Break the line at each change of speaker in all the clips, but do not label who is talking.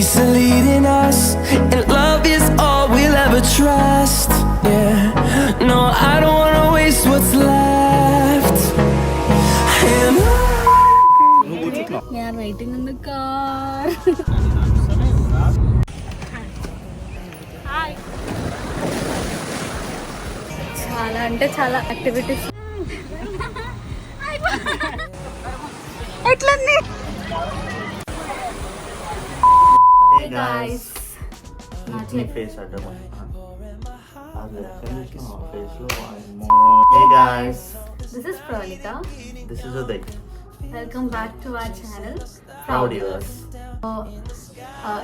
Streets are leading us, and love is all we'll ever trust. Yeah, no, I don't wanna waste what's left. And
We are waiting in the car. చాలా అంటే చాలా activities ఎట్లంది
Hey guys.
guys.
Face అడ్డం ఫేస్లో hey guys
this is Pravallika
this is Uday
welcome back to our channel
proud yours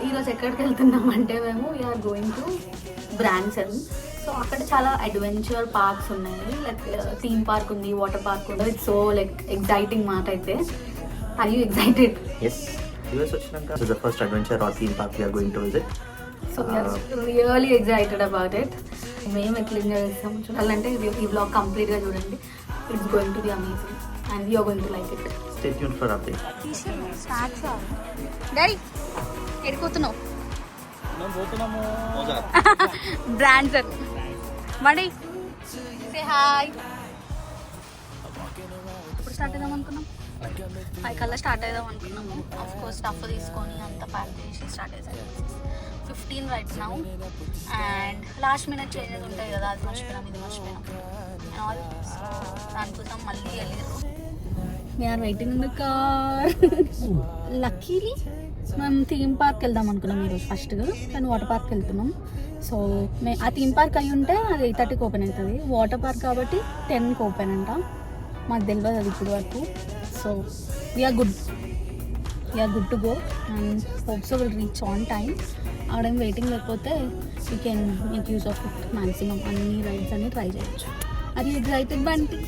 ఈరోజు ఎక్కడికి వెళ్తున్నామంటే మేము we're going to Branson so అక్కడ చాలా అడ్వెంచర్ పార్క్స్ ఉన్నాయి. లైక్ థీమ్ పార్క్ ఉంది వాటర్ పార్క్ ఉంది. ఇట్స్ సో లైక్ ఎగ్జైటింగ్ మాట అయితే are you excited
yes US వచ్చినాక the first adventure or theme park you're going to visit
so really excited about it మేము ఎట్లా enjoy చేస్తాం చూడాలంటే ఈ బ్లాగ్ కంప్లీట్గా చూడండి. It's going to be amazing and we're going to like it
stay tune for update
daddy ఎడిపోతున్నావు Branson మడి say hi ఇప్పుడు start అయిదాం అనుకున్నాం? ఫైవ్ కల్లా స్టార్ట్ అయిదాం అనుకున్నాము. ఆఫ్ కోర్స్ స్టఫ్ తీసుకొని అంత ప్యాక్ చేసి స్టార్ట్ చేసాం. Fifteen rides now and last minute changes ఉంటాయి కదా అది మర్చిపోయినాం ఇది మర్చిపోయినాం. And uh, దానికోసం మళ్ళీ వెళ్ళారు we're waiting in the car luckily మేము థీమ్ పార్క్ వెళ్దాం అనుకున్నాం ఈరోజు ఫస్ట్ కానీ వాటర్ పార్క్ వెళ్తున్నాం. సో మే ఆ థీమ్ పార్క్ అయి ఉంటే అది ఎయిట్ థర్టీకి ఓపెన్ అవుతుంది. వాటర్ పార్క్ కాబట్టి టెన్కి ఓపెన్ అంట. మాకు తెలియదు అది ఇప్పుడు వరకు. So we're good we're good to go and hopes will reach on time ఆవిడేం waiting లేకపోతే you can make use of it maximum అన్ని రైడ్స్ అన్ని ట్రై చేయొచ్చు అది excited Bunty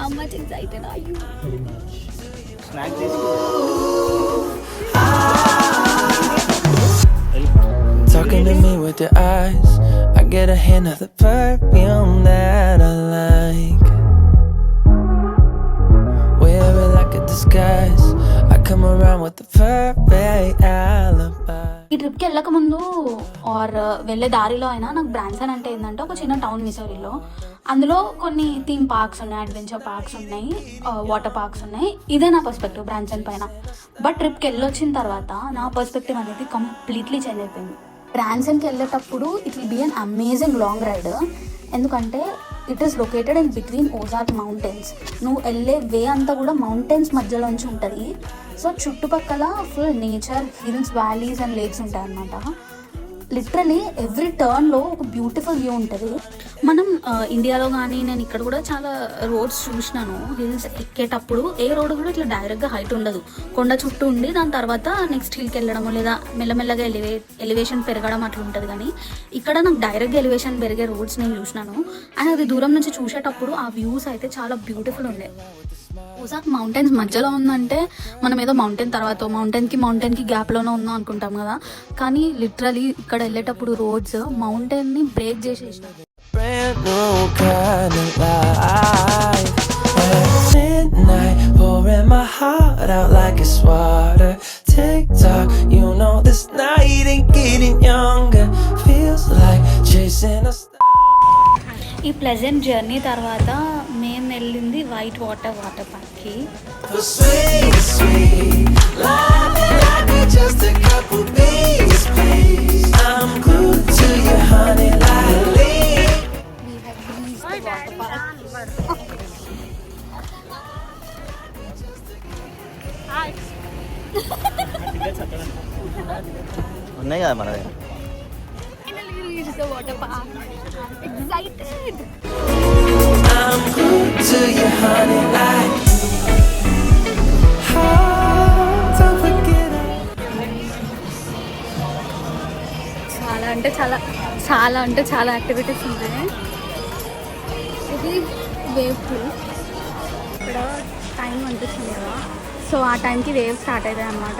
how much excited are you
talking to me with your eyes, I get a hint of the perfume that I like. Disguise. I come around with the perfect alibi.
ఈ ట్రిప్కి వెళ్ళక ముందు are uh, వెళ్ళే దారిలో అయినా నాకు Branson అంటే ఏంటంటే ఒక చిన్న టౌన్ మిసోరీలో అందులో కొన్ని థీమ్ పార్క్స్ ఉన్నాయి అడ్వెంచర్ పార్క్స్ ఉన్నాయి uh, వాటర్ పార్క్స్ ఉన్నాయి ఇదే నా పర్స్పెక్టివ్ బ్రాన్సన్ పైన బట్ ట్రిప్కి వెళ్ళొచ్చిన తర్వాత నా పర్స్పెక్టివ్ అనేది కంప్లీట్లీ చేంజ్ అయిపోయింది ట్రాన్సన్కి వెళ్ళేటప్పుడు it will be an amazing long ride ఎందుకంటే it is located in between Ozark mountains నువ్వు వెళ్ళే వే అంతా కూడా మౌంటైన్స్ మధ్యలోంచి ఉంటుంది. సో చుట్టుపక్కల full nature hills valleys and lakes ఉంటాయి అన్నమాట లిటరలీ ఎవ్రీ టర్న్లో ఒక బ్యూటిఫుల్ వ్యూ ఉంటుంది. మనం ఇండియాలో కానీ నేను ఇక్కడ కూడా చాలా రోడ్స్ చూసినాను. హిల్స్ ఎక్కేటప్పుడు ఏ రోడ్ కూడా ఇట్లా డైరెక్ట్గా హైట్ ఉండదు. కొండ చుట్టూ ఉండి దాని తర్వాత నెక్స్ట్ హిల్కి వెళ్ళడం లేదా మెల్లమెల్లగా ఎలివే ఎలివేషన్ పెరగడం అట్లా ఉంటుంది కానీ ఇక్కడ నాకు డైరెక్ట్గా ఎలివేషన్ పెరిగే రోడ్స్ నేను చూసినాను. అండ్ అది దూరం నుంచి చూసేటప్పుడు ఆ వ్యూస్ అయితే చాలా బ్యూటిఫుల్ ఉండే. ఊసాక్ మౌంటైన్స్ మధ్యలో ఉందంటే మనం ఏదో మౌంటైన్ తర్వాత మౌంటైన్కి మౌంటైన్కి గ్యాప్లోనే ఉందాం అనుకుంటాం కదా. కానీ లిటరలీ ఇక్కడ వెళ్ళేటప్పుడు రోడ్స్ మౌంటైన్ని బ్రేక్ చేసేసినాయి.
Midnight, pouring my heart out like it's water. Tick tock, you know this
pleasant journey తర్వాత మేము వెళ్ళింది వైట్ వాటర్ వాటర్ పార్క్కి.
ఉన్నాయి కదా మన
excited
I'm glued to you, honey, like.
చాలా అంటే చాలా చాలా అంటే చాలా యాక్టివిటీస్ ఉన్నాయి ఇది వేవ్ పూల్ ఇక్కడ టైం అనిపిస్తుంది కదా. సో ఆ టైంకి వేవ్ స్టార్ట్ అవుతాయి అనమాట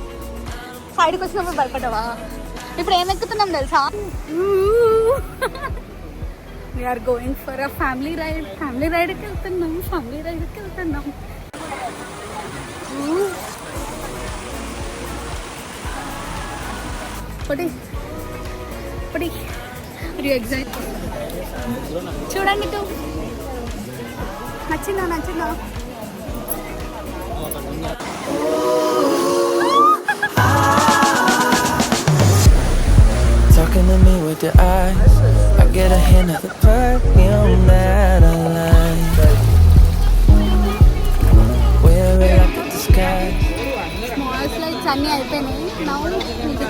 సైడ్కి వచ్చినప్పుడు భయపడ్డావా ఇప్పుడు ఏం ఎక్కుతున్నాం తెలుసా we're going for a family ride family రైడ్కి వెళ్తున్నాం ఫ్యామిలీ రైడ్కి వెళ్తున్నాం పొడి పొడి ఎగ్జైట్ చూడండి టూ నచ్చిందా నచ్చిందా
with your eyes. I get a hint of the perfume that I like. Wear it up at the sky.
Small flights అన్నీ అయిపోయినాయి నౌ మీకు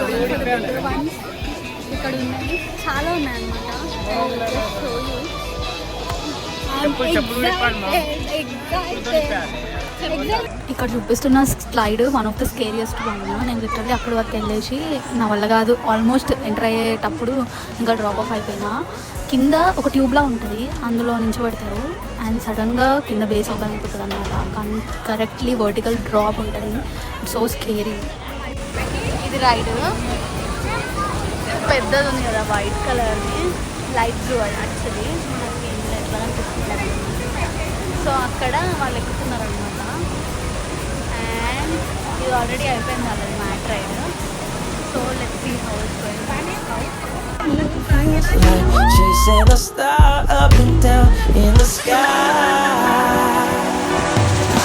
వన్స్ ఇక్కడ ఉన్నాయి చాలా ఉన్నాయి ఇక్కడ చూపిస్తున్న slide one of the scariest one నేను లిటరల్లీ అక్కడి వరకు వెళ్ళేసి నా వల్ల కాదు ఆల్మోస్ట్ ఎంటర్ అయ్యేటప్పుడు ఇంకా డ్రాప్ ఆఫ్ అయిపోయినా. కింద ఒక ట్యూబ్లా ఉంటుంది అందులో నుంచి పెడతారు అండ్ సడన్గా కింద బేస్ ఓపెన్ అయిపోతుంది అనమాట కరెక్ట్లీ వర్టికల్ డ్రాప్ ఉంటుంది. సో స్కేరీ ఇది రైడ్ పెద్దది ఉంది కదా వైట్ కలర్ని లైట్ బ్లూ అని యాక్చువల్లీ మనకి ఎట్లా అనిపిస్తుంది సో అక్కడ వాళ్ళు ఎక్కుతున్నారు అనమాట ఇది ఆల్రెడీ అయిపోయింది వాళ్ళది matter ride so let see how's
Like chasing a star up and down in the sky.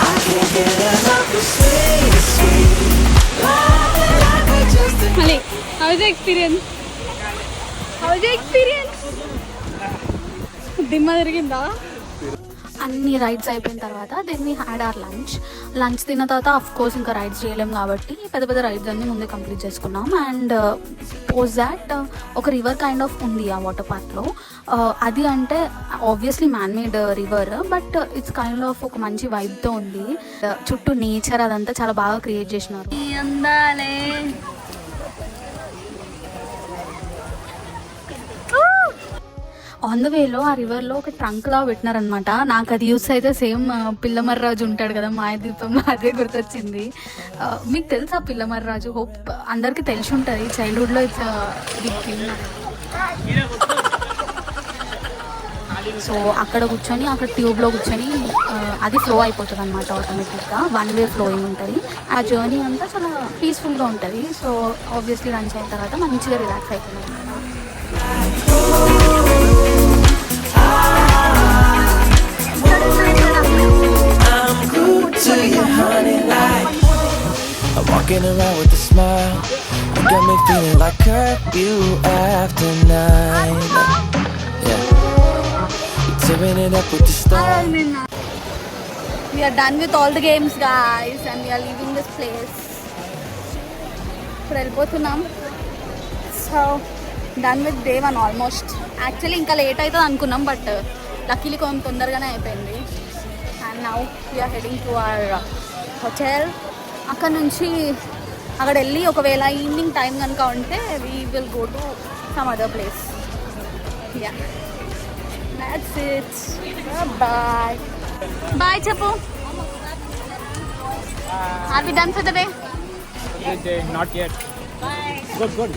I can't get enough of sweet, sweet. Love like I just
మళ్ళీ హౌజ్ ఎక్స్పీరియన్స్ హౌజ్ experience? దిమ్మ తిరిగిందా అన్ని rides అయిపోయిన తర్వాత then we had our lunch lunch తిన్న తర్వాత of course ఇంకా rides చేయలేం కాబట్టి పెద్ద పెద్ద రైడ్స్ అన్ని ముందే కంప్లీట్ చేసుకున్నాం. అండ్ పోజ్ దాట్ ఒక రివర్ కైండ్ ఆఫ్ ఉంది ఆ వాటర్ పార్క్లో uh, అది అంటే obviously man made river but it's kind of ఒక మంచి వైబ్తో ఉంది. Uh, చుట్టూ నేచర్ అదంతా చాలా బాగా క్రియేట్ చేసినారు. అందాలే. ఆన్ ద వేలో ఆ రివర్లో ఒక ట్రంక్ లా పెట్టినారనమాట నాకు అది యూస్ అయితే సేమ్ పిల్లమర్రాజు ఉంటాడు కదా మాయదీపంలో అదే గుర్తొచ్చింది. మీకు తెలుసా పిల్లమర్రాజు? హోప్ అందరికీ తెలిసి ఉంటుంది. చైల్డ్హుడ్లో ఇట్స్ సో అక్కడ కూర్చొని అక్కడ ట్యూబ్లో కూర్చొని అది ఫ్లో అయిపోతుంది అనమాట ఆటోమేటిక్గా వన్ వే ఫ్లోయింగ్ ఉంటుంది. ఆ జర్నీ అంతా చాలా పీస్ఫుల్గా ఉంటుంది. సో ఆబ్వియస్లీ రన్ అయిన తర్వాత మంచిగా రిలాక్స్ అవుతుంది అనమాట
to you, honey, like I'm walking around with a smile. You got me feeling like curfew after nine. Yeah, you're tearing it up with the stars.
We are done with all the games, guys, and we are leaving this place. ఇప్పుడు వెళ్ళిపోతున్నాం so done with day one almost actually ఇంకా late అవుతుంది అనుకున్నాం but luckily కొంత తొందరగానే అయిపోయింది and now we're heading to our hotel అక్కడ నుంచి అక్కడ వెళ్ళి ఒకవేళ ఈవినింగ్ టైం కనుక ఉంటే we will go to some other place ya that's it bye bye చెప్పు are we done for the day
Not yet. Good, good.